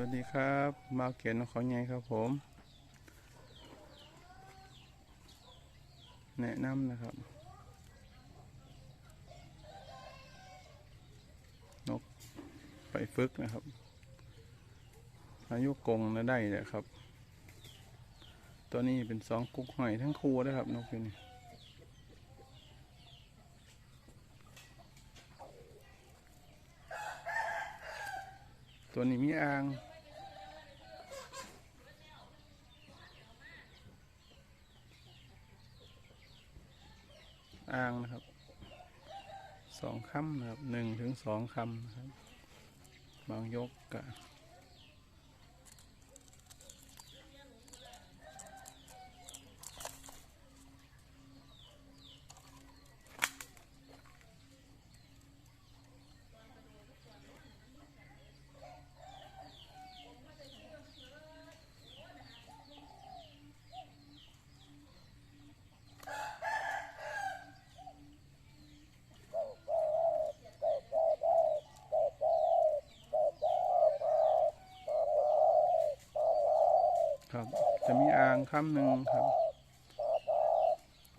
วัสดีครับมาเขียนของไงครับผม แนะนำนะครับ นกไปฝึกนะครับ อายุกงนะได้เลยครับ ตัวนี้เป็นสองกุกหอยทั้งคู่นะครับ นกตัวนี้ ตัวนี้มีอ่างอ่างนะครับสองคำนะครับหนึ่งถึงสองคำนะครับ บางยกกะ ครับ จะมีอ่างคำหนึ่งครับ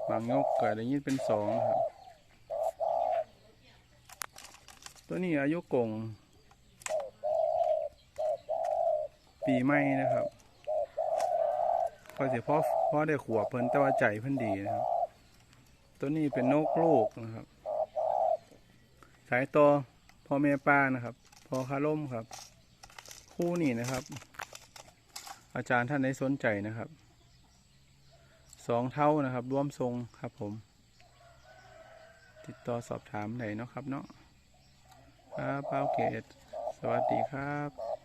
บางยกก็ได้ยินเป็นสองครับ ตัวนี้อายุกงปีใหม่นะครับพอเสียพ่อพ่อได้ขวบเพิ่นแต่ว่าใจเพิ่นดีนะครับ ตัวนี้เป็นนกลูกนะครับ สายต่อพ่อแม่ป้านะครับ พอคาร่มครับ คู่นี้นะครับ อาจารย์ท่านไหนสนใจนะครับสองเท่านะครับ ร่วมทรงครับผม ติดต่อสอบถามไหนเนาะครับเนาะครับเป้าเกตสวัสดีครับ